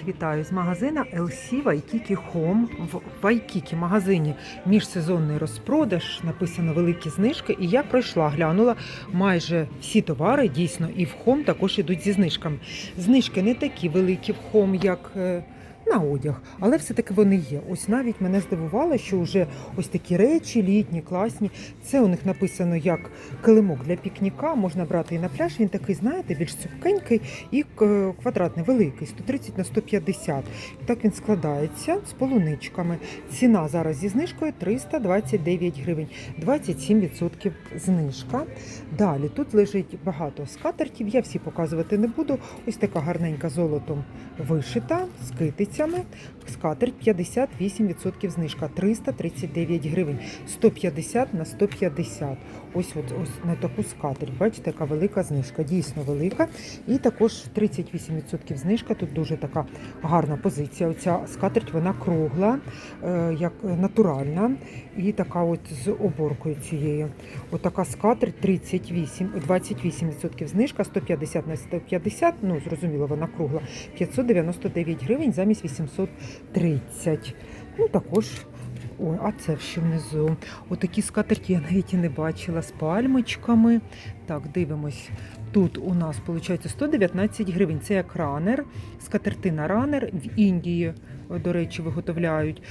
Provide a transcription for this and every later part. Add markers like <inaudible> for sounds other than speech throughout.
Всіх вітаю з магазина LC Waikiki Home. В Waikiki магазині міжсезонний розпродаж, написано великі знижки. І я пройшла, глянула майже всі товари, дійсно, і в Home також ідуть зі знижками. Знижки не такі великі в Home, як е, на одяг, але все-таки вони є. Ось навіть мене здивувало, що вже ось такі речі, літні, класні. Це у них написано як килимок для пікніка. Можна брати і на пляж. Він такий, знаєте, більш цупкенький і е, квадратний, великий, 130 на 150. Так він складається з полуничками. Ціна зараз зі знижкою 329 гривень, 27% знижка. Далі тут лежить багато скатертів. Я всі показувати не буду. Ось така гарненька золотом вишита з китицями. Скатерть 58% знижка, 339 гривень, 150 на 150. Ось от, ось на таку скатерть. Бачите, яка велика знижка, дійсно велика. І також 38% знижка. Тут дуже така гарна позиція. Оця скатерть вона кругла, е, як натуральна, і така от з оборкою цією. Отака скатерть 38, 28% знижка, 150 на 150, ну зрозуміло, вона кругла, 599 гривень замість 830. Ну також. Ой, а це ще внизу. Отакі скатерті я навіть і не бачила з пальмочками. Так, дивимось. Тут у нас виходить 119 гривень. Це як ранер, скатертина ранер в Індії, до речі, виготовляють.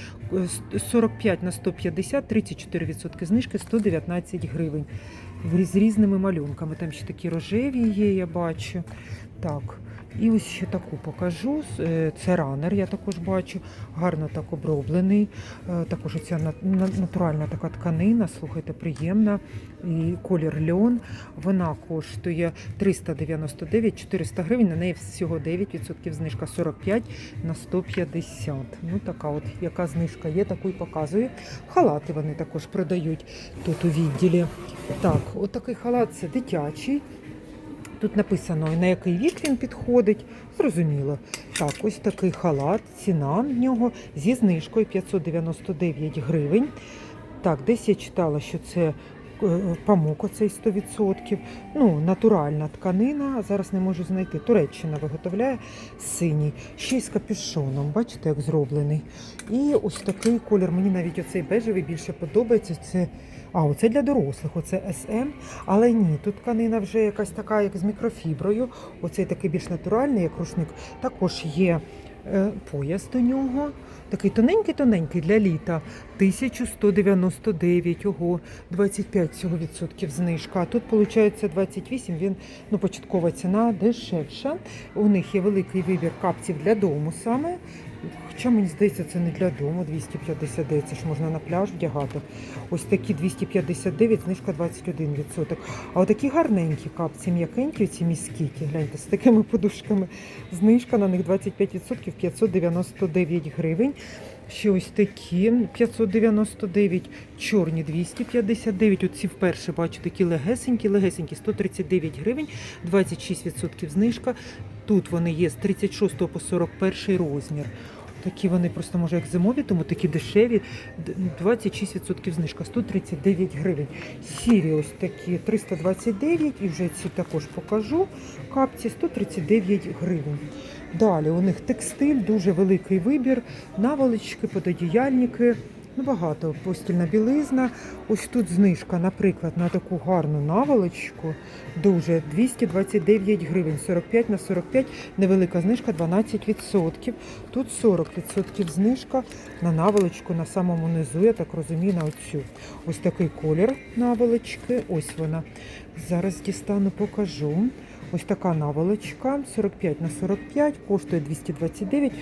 Е, 45 на 150, 34% знижки, 119 гривень. З різними малюнками. Там ще такі рожеві є, я бачу. Так. І ось ще таку покажу. Е, Це ранер, я також бачу. Гарно так оброблений. Е, Також ця натуральна така тканина, слухайте, приємна. І колір льон. Вона коштує 399 400 гривень. На неї всього 9% знижка 45 на 150. Ну така от яка знижка є, таку і показую. Халати вони також продають тут у відділі. Так, от такий халат це дитячий. Тут написано, на який вік він підходить. Зрозуміло. Так, ось такий халат, ціна в нього зі знижкою 599 гривень. Так, десь я читала, що це е, памук оцей 100%. Ну, натуральна тканина. Зараз не можу знайти. Туреччина виготовляє синій. Ще й з капюшоном. Бачите, як зроблений. І ось такий колір. Мені навіть оцей бежевий більше подобається. Це а, оце для дорослих, оце СМ. Але ні, тут тканина вже якась така, як з мікрофіброю. Оцей такий більш натуральний, як рушник. Також є е, пояс до нього. Такий тоненький-тоненький для літа. 1199, ого, 25 цього відсотків знижка. А тут, виходить, 28, він, ну, початкова ціна дешевша. У них є великий вибір капців для дому саме. Хоча мені здається, це не для дому 259, це ж можна на пляж вдягати. Ось такі 259, знижка 21%. А отакі гарненькі капці, м'якенькі, ці міскіті, гляньте, з такими подушками. Знижка на них 25%, 599 гривень. Ще ось такі 599, чорні 259. Оці вперше бачу такі легесенькі, легесенькі, 139 гривень, 26% знижка. Тут вони є з 36 по 41 розмір. Такі вони просто може як зимові, тому такі дешеві. 26% знижка, 139 гривень. Сірі ось такі 329 і вже ці також покажу. Капці 139 гривень. Далі у них текстиль, дуже великий вибір, наволочки, пододіяльники. Ну, багато постільна білизна. Ось тут знижка, наприклад, на таку гарну наволочку. Дуже 229 гривень, 45 на 45, невелика знижка 12%. Тут 40% знижка на наволочку на самому низу, я так розумію, на оцю. Ось такий колір наволочки. Ось вона. Зараз дістану, покажу. Ось така наволочка 45 на 45, коштує 229,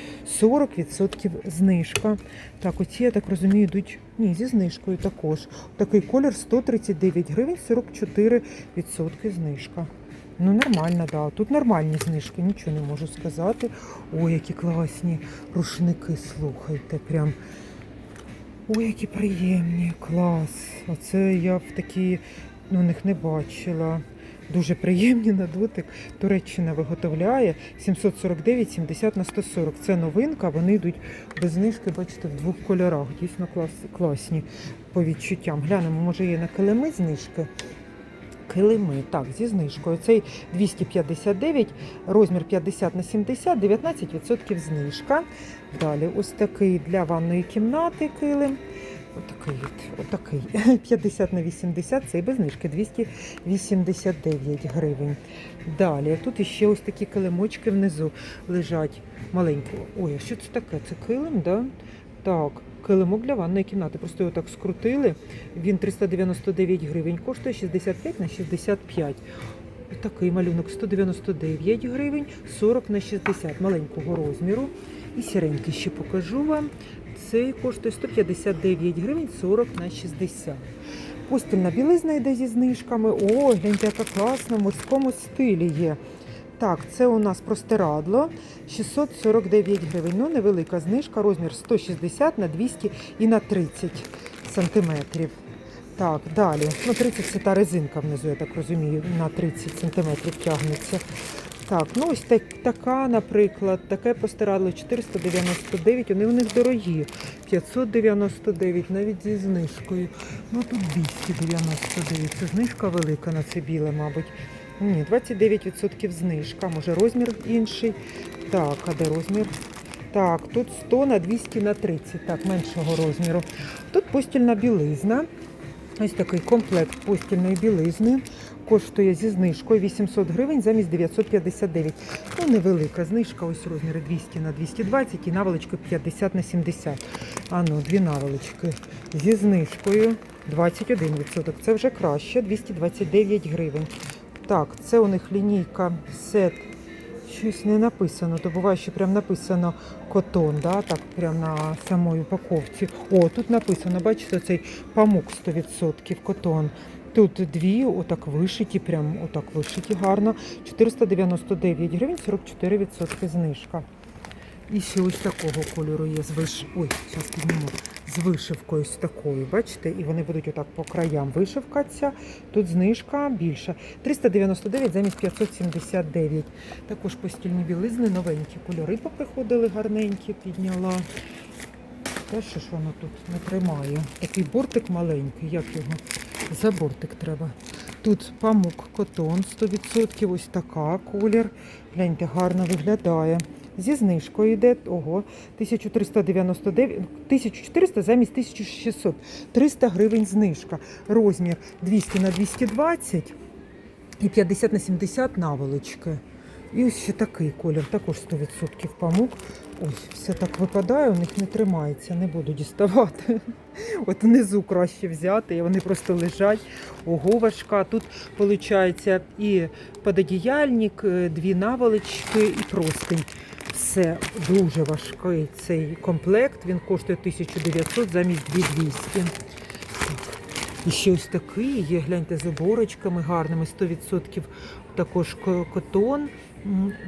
40% знижка. Так, оці, я так розумію, йдуть ні, зі знижкою також. Такий колір 139 гривень, 44% знижка. Ну, нормально, да. Тут нормальні знижки, нічого не можу сказати. Ой, які класні рушники, слухайте, прям. Ой, які приємні, клас. Оце я в такі ну, них не бачила. Дуже приємні на дотик. Туреччина виготовляє 749, 70 на 140. Це новинка, вони йдуть без знижки, бачите, в двох кольорах. Дійсно клас, класні по відчуттям. Глянемо, може є на килими знижки. Килими, так, зі знижкою. Цей 259, розмір 50 на 70, 19% знижка. Далі ось такий для ванної кімнати килим. Отакий, от, отакий. <laughs> 50 на 80, цей без знижки 289 гривень. Далі тут іще ось такі килимочки внизу лежать маленькі. Ой, а що це таке? Це килим, да? Так, килимок для ванної кімнати. Просто його так скрутили. Він 399 гривень, коштує 65 на 65. Такий малюнок 199 гривень, 40 на 60 маленького розміру. І сіренький ще покажу вам. Цей коштує 159 гривень 40 на 60. Постільна білизна йде зі знижками. О, гляньте, яка класна, в морському стилі є. Так, це у нас простирадло 649 гривень. Ну, невелика знижка, розмір 160 на 200 і на 30 сантиметрів. Так, далі. Ну, 30 це та резинка внизу, я так розумію, на 30 сантиметрів тягнеться. Так, ну ось так, така, наприклад, таке постирадло 499, вони у них дорогі. 599, навіть зі знижкою. Ну тут 299. Це знижка велика на це біле, мабуть. Ні, 29% знижка. Може розмір інший. Так, а де розмір? Так, тут 100 на 200 на 30, так, меншого розміру. Тут постільна білизна. Ось такий комплект постільної білизни. Коштує зі знижкою 800 гривень замість 959. Ну, невелика знижка, ось розміри 200 на 220 і наволочки 50 на 70. А ну, дві наволочки зі знижкою 21%. Це вже краще, 229 гривень. Так, це у них лінійка сет. Щось не написано, то буває, що прям написано котон, да? так прям на самій упаковці. О, тут написано, бачите, цей памук 100% котон. Тут дві, отак вишиті, прям отак вишиті гарно. 499 гривень, 44% знижка. І ще ось такого кольору є з виш... Ой, зараз підніму. З вишивкою з такою, бачите? І вони будуть отак по краям вишивкатися. Тут знижка більша. 399 замість 579. Також постільні білизни, новенькі кольори поприходили гарненькі, підняла. Та що ж воно тут не тримає? Такий бортик маленький, як його? За бортик треба. Тут памук котон 100%, ось така колір. Гляньте, гарно виглядає. Зі знижкою йде, ого, 1399, 1400 замість 1600. 300 гривень знижка. Розмір 200 на 220 і 50 на 70 наволочки. І ось ще такий колір, також 100% памук. Ось, все так випадає, у них не тримається, не буду діставати. От внизу краще взяти, і вони просто лежать. Ого, важка. Тут виходить і пододіяльник, е, дві наволочки і простинь. Все дуже важкий цей комплект. Він коштує 1900 замість 2200. І ще ось такий є, гляньте, з оборочками гарними, 100% також котон.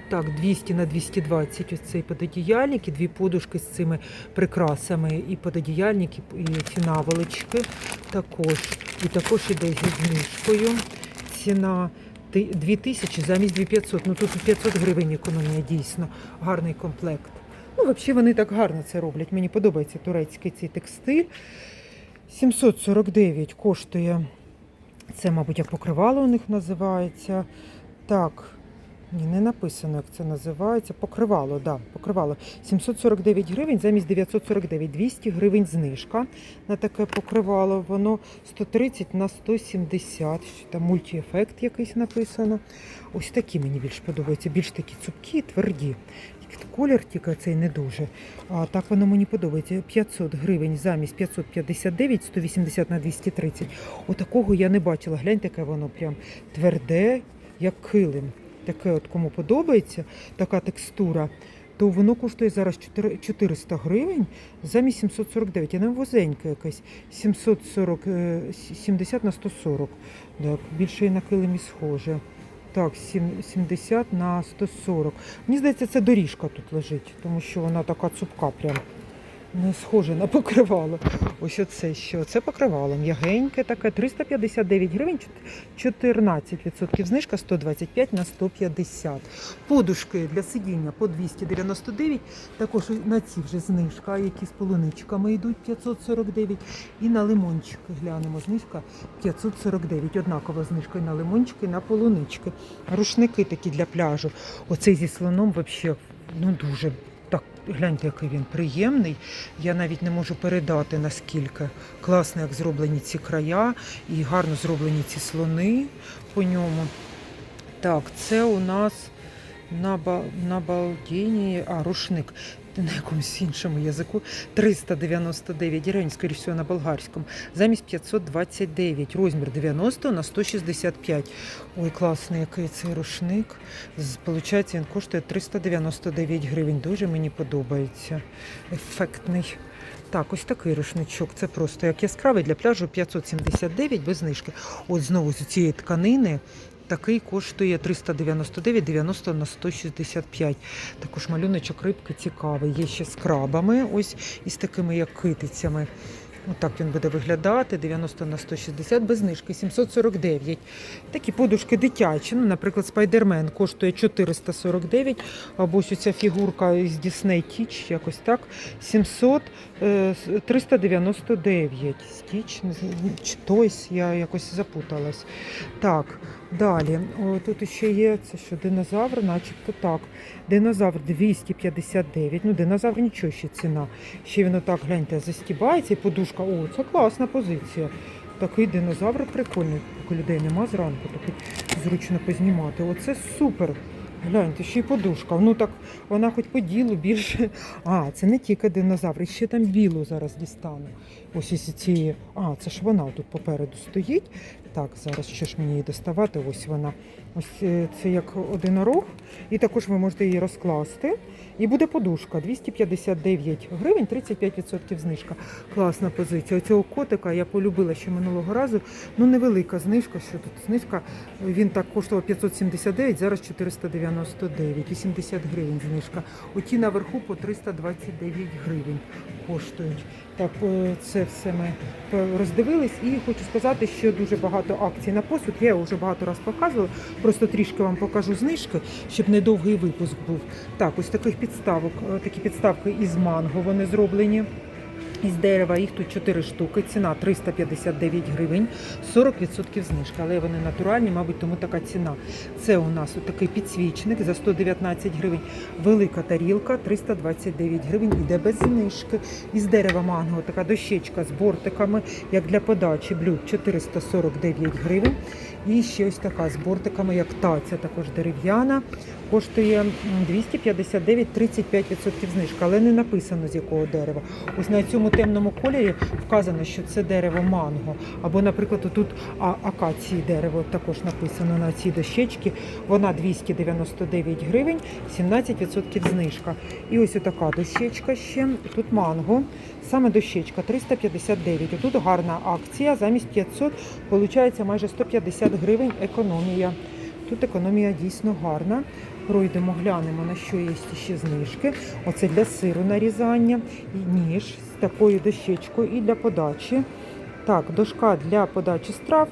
Так, 200 на 220 ось цей пододіяльник і дві подушки з цими прикрасами. І пододіяльник, і ці наволочки також. І також іде зі знижкою. Ціна ти- 2000 замість 2500. Ну тут 500 гривень економія дійсно. Гарний комплект. Ну, взагалі вони так гарно це роблять. Мені подобається турецький цей текстиль. 749 коштує. Це, мабуть, як покривало у них називається. Так, ні, не написано, як це називається. Покривало, так, да, покривало. 749 гривень замість 949, 200 гривень знижка на таке покривало. Воно 130 на 170. Там мультиефект якийсь написано. Ось такі мені більш подобаються. Більш такі цупкі, тверді. Колір тільки цей не дуже. А так воно мені подобається. 500 гривень замість 559, 180 на 230. Отакого я не бачила. Гляньте, яке воно прям тверде, як килим. Таке, от кому подобається, така текстура, то воно коштує зараз 4 400 гривень замість 749. Я не возеньке якесь. 740, е, 70 на 140. Так, більше і на килимі схоже. Так, сім- 70 на 140. Мені здається, це доріжка тут лежить, тому що вона така цупка прям. Не схоже на покривало. Ось оце що? Це покривало м'ягеньке таке, 359 гривень, 14% знижка, 125 на 150. Подушки для сидіння по 299, також на ці вже знижка, які з полуничками йдуть 549. І на лимончики глянемо, знижка 549. Однакова знижка і на лимончики, і на полунички. Рушники такі для пляжу. Оцей зі слоном взагалі ну, дуже гляньте, який він приємний. Я навіть не можу передати наскільки класно, як зроблені ці края і гарно зроблені ці слони по ньому. Так, це у нас на, ба, на Балдіні, а рушник на якомусь іншому язику 399 гривень, скоріш всього на болгарському, замість 529, розмір 90 на 165. Ой, класний який цей рушник. Получається, він коштує 399 гривень. Дуже мені подобається. Ефектний. Так, ось такий рушничок. Це просто як яскравий для пляжу 579 без знижки. От знову з цієї тканини. Такий коштує 399, 90 на 165. Також малюночок рибки цікавий. Є ще з крабами, ось із такими як китицями. Отак він буде виглядати 90 на 160 без знижки 749. Такі подушки дитячі. Ну, наприклад, спайдермен коштує 449, або ось ця фігурка із Disney Teach, якось так. 700, е, с- 399. Стіч, не знаю, чи тойс, я якось запуталась. Так, далі. О, тут ще є це що, динозавр, начебто так. Динозавр 259. Ну, динозавр нічого ще ціна. Ще він отак, гляньте, застібається і подушка. О, це класна позиція. Такий динозавр прикольний, поки людей нема зранку, такий зручно познімати. Оце супер. Гляньте, ще й подушка. Ну так вона хоч по ділу більше. А, це не тільки динозавр, ще там білу зараз дістану. Ось із цієї. А, це ж вона тут попереду стоїть. Так, зараз що ж мені її доставати? Ось вона. Ось е, це як одинорог. І також ви можете її розкласти. І буде подушка 259 гривень, 35% знижка. Класна позиція. Оцього котика я полюбила ще минулого разу. Ну, невелика знижка, що тут знижка. Він так коштував 579, зараз 499, 80 гривень знижка. Оті наверху по 329 гривень коштують. Так, е, це все ми роздивились. І хочу сказати, що дуже багато акцій на посуд. Я вже багато разів показувала. Просто трішки вам покажу знижки, щоб недовгий випуск був. Так, ось таких підставок, е, такі підставки із манго вони зроблені. Із дерева їх тут 4 штуки, ціна 359 гривень, 40% знижка, але вони натуральні, мабуть, тому така ціна. Це у нас такий підсвічник за 119 гривень, велика тарілка 329 гривень, іде без знижки. Із дерева манго така дощечка з бортиками, як для подачі блюд 449 гривень. І ще ось така з бортиками, як таця, також дерев'яна, коштує м, 259 35% знижка, але не написано з якого дерева. Ось на цьому темному кольорі вказано, що це дерево манго. Або, наприклад, тут акації дерево також написано на цій дощечці. Вона 299 гривень, 17% знижка. І ось така дощечка ще. Тут манго. Саме дощечка 359. Тут гарна акція. Замість 500 виходить майже 150 гривень економія. Тут економія дійсно гарна. Пройдемо, глянемо, на що є ще знижки. Оце для сиру нарізання, і ніж такою дощечкою і для подачі. Так, дошка для подачі страв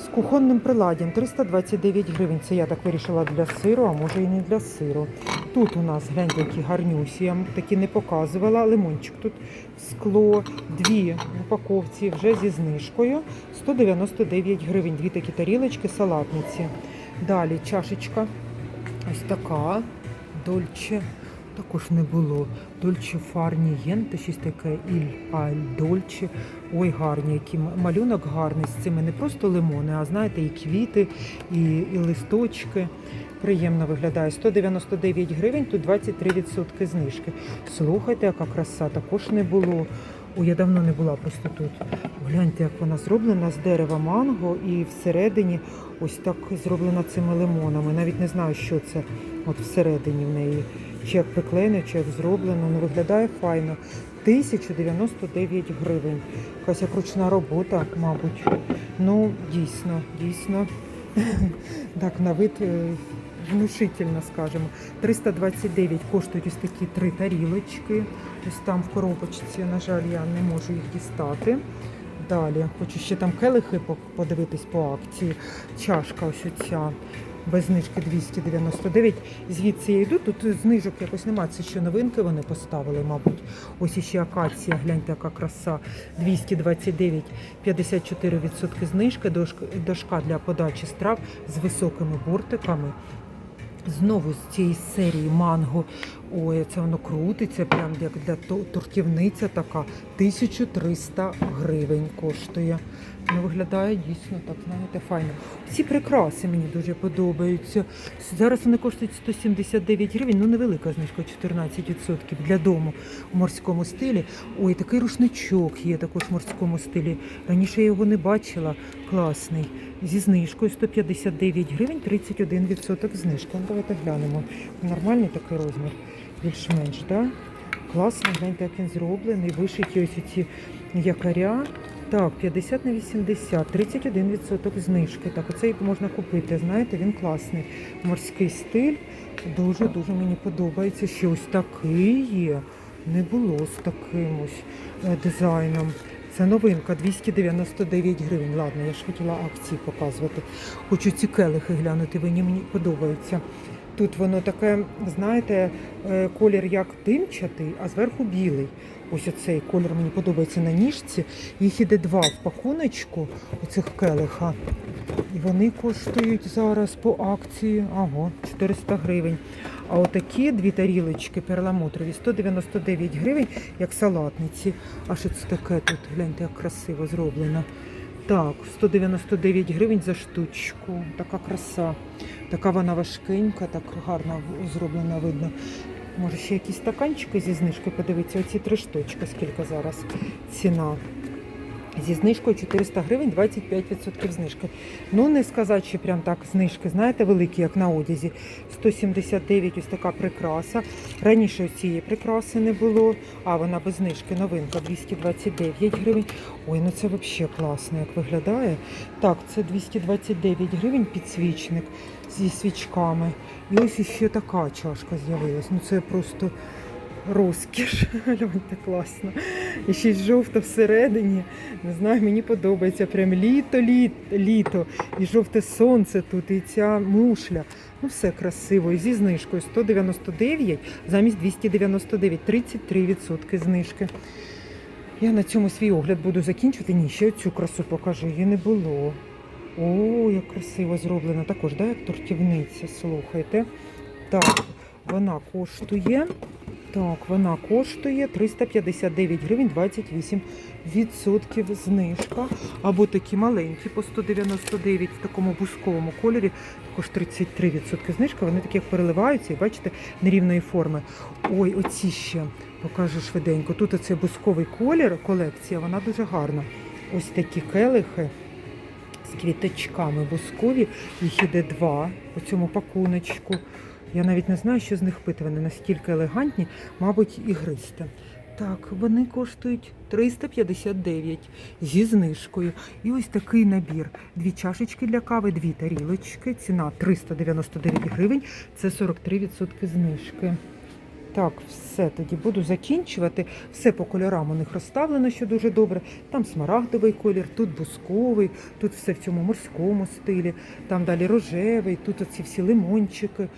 з кухонним приладдям 329 гривень. Це я так вирішила для сиру, а може і не для сиру. Тут у нас гляньте, які гарнюсі, я такі не показувала. Лимончик тут скло, дві упаковці вже зі знижкою. 199 гривень. Дві такі тарілочки, салатниці. Далі чашечка ось така. Дольче. Також не було. Дольче фарні єнте, щось таке іль аль дольче. Ой, гарні, який малюнок гарний з цими не просто лимони, а знаєте, і квіти, і, і листочки. Приємно виглядає. 199 гривень, тут 23% знижки. Слухайте, яка краса, також не було. Ой, я давно не була просто тут. Гляньте, як вона зроблена з дерева манго і всередині ось так зроблена цими лимонами. Навіть не знаю, що це от всередині в неї. Чи як приклеєно, чи як зроблено. Ну виглядає файно. 1099 гривень. Якась як ручна робота, мабуть. Ну, дійсно, дійсно. <laughs> Так, на вид е, внушительно, скажімо. 329 коштують ось такі три тарілочки. Ось там в коробочці, на жаль, я не можу їх дістати. Далі хочу ще там келихи подивитись по акції. Чашка ось оця. Без знижки 299. Звідси я йду. Тут знижок якось немає. Це ще новинки вони поставили, мабуть. Ось іще акація, гляньте, яка краса. 229, 54% знижки. Дошка, для подачі страв з високими бортиками. Знову з цієї серії манго. Ой, це воно крутиться, прям як для тортівниця така. 1300 гривень коштує. Ну, виглядає дійсно так, знаєте, файно. Ці прикраси мені дуже подобаються. Зараз вони коштують 179 гривень, ну невелика знижка, 14% для дому у морському стилі. Ой, такий рушничок є також в морському стилі. Раніше я його не бачила. Класний. Зі знижкою 159 гривень, 31% знижка. Ну, давайте глянемо. Нормальний такий розмір, більш-менш? Да? Класно, гляньте, як він зроблений. Вишиті ось ці якоря. Так, 50 на 80, 31% знижки. Так, оцей можна купити. Знаєте, він класний. Морський стиль. Дуже-дуже мені подобається. Ще ось такий є. Не було з таким ось е, дизайном. Це новинка 299 гривень. Ладно, я ж хотіла акції показувати. Хочу ці келихи глянути, вони мені подобаються. Тут воно таке, знаєте, е, колір як димчатий, а зверху білий. Ось оцей колір мені подобається на ніжці. Їх іде два в пакуночку оцих келиха. І вони коштують зараз по акції ага, 400 гривень. А отакі дві тарілочки перламутрові 199 гривень, як салатниці. А що це таке тут? Гляньте, як красиво зроблено. Так, 199 гривень за штучку. Така краса. Така вона важкенька, так гарно зроблена видно. Може ще якісь стаканчики зі знижкою подивитися. Оці три штучки, скільки зараз ціна. Зі знижкою 400 гривень, 25% знижки. Ну, не сказати, що прям так знижки, знаєте, великі, як на одязі. 179 ось така прикраса. Раніше цієї прикраси не було, а вона без знижки, новинка 229 гривень. Ой, ну це взагалі класно, як виглядає. Так, це 229 гривень підсвічник зі свічками. І ось іще така чашка з'явилась. Ну це просто розкіш. <laughs> Гляньте, класно. І ще й жовта всередині. Не знаю, мені подобається. Прям літо, літо, літо. І жовте сонце тут, і ця мушля. Ну все красиво. І зі знижкою 199 замість 299, 33% знижки. Я на цьому свій огляд буду закінчувати. Ні, ще цю красу покажу. Її не було. О, як красиво зроблено. Також, да, як тортівниця, слухайте. Так, вона коштує. Так, вона коштує 359 гривень 28 відсотків знижка. Або такі маленькі по 199 в такому бусковому кольорі. Також 33 відсотки знижка. Вони такі як переливаються і бачите нерівної форми. Ой, оці ще покажу швиденько. Тут оцей бусковий колір, колекція, вона дуже гарна. Ось такі келихи з квіточками бускові. Їх іде два по цьому пакуночку. Я навіть не знаю, що з них пити. Вони настільки елегантні, мабуть, ігристе. Так, вони коштують 359 зі знижкою. І ось такий набір. Дві чашечки для кави, дві тарілочки. Ціна 399 гривень. Це 43% знижки. Так, все тоді буду закінчувати. Все по кольорам у них розставлено, що дуже добре. Там смарагдовий колір, тут бусковий, тут все в цьому морському стилі, там далі рожевий, тут оці всі лимончики.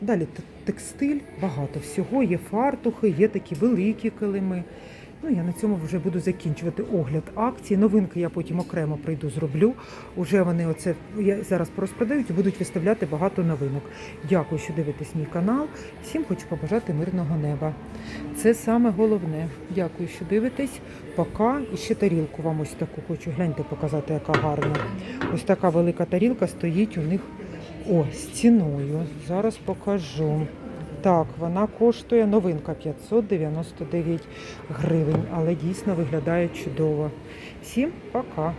Далі текстиль, багато всього. Є фартухи, є такі великі килими. Ну, я на цьому вже буду закінчувати огляд акцій. Новинки я потім окремо прийду, зроблю. Уже вони оце я зараз порозпродають і будуть виставляти багато новинок. Дякую, що дивитесь мій канал. Всім хочу побажати мирного неба. Це саме головне. Дякую, що дивитесь. Пока. І ще тарілку вам ось таку хочу. Гляньте, показати, яка гарна. Ось така велика тарілка стоїть у них о, з ціною. Зараз покажу. Так, вона коштує новинка 599 гривень, але дійсно виглядає чудово. Всім пока!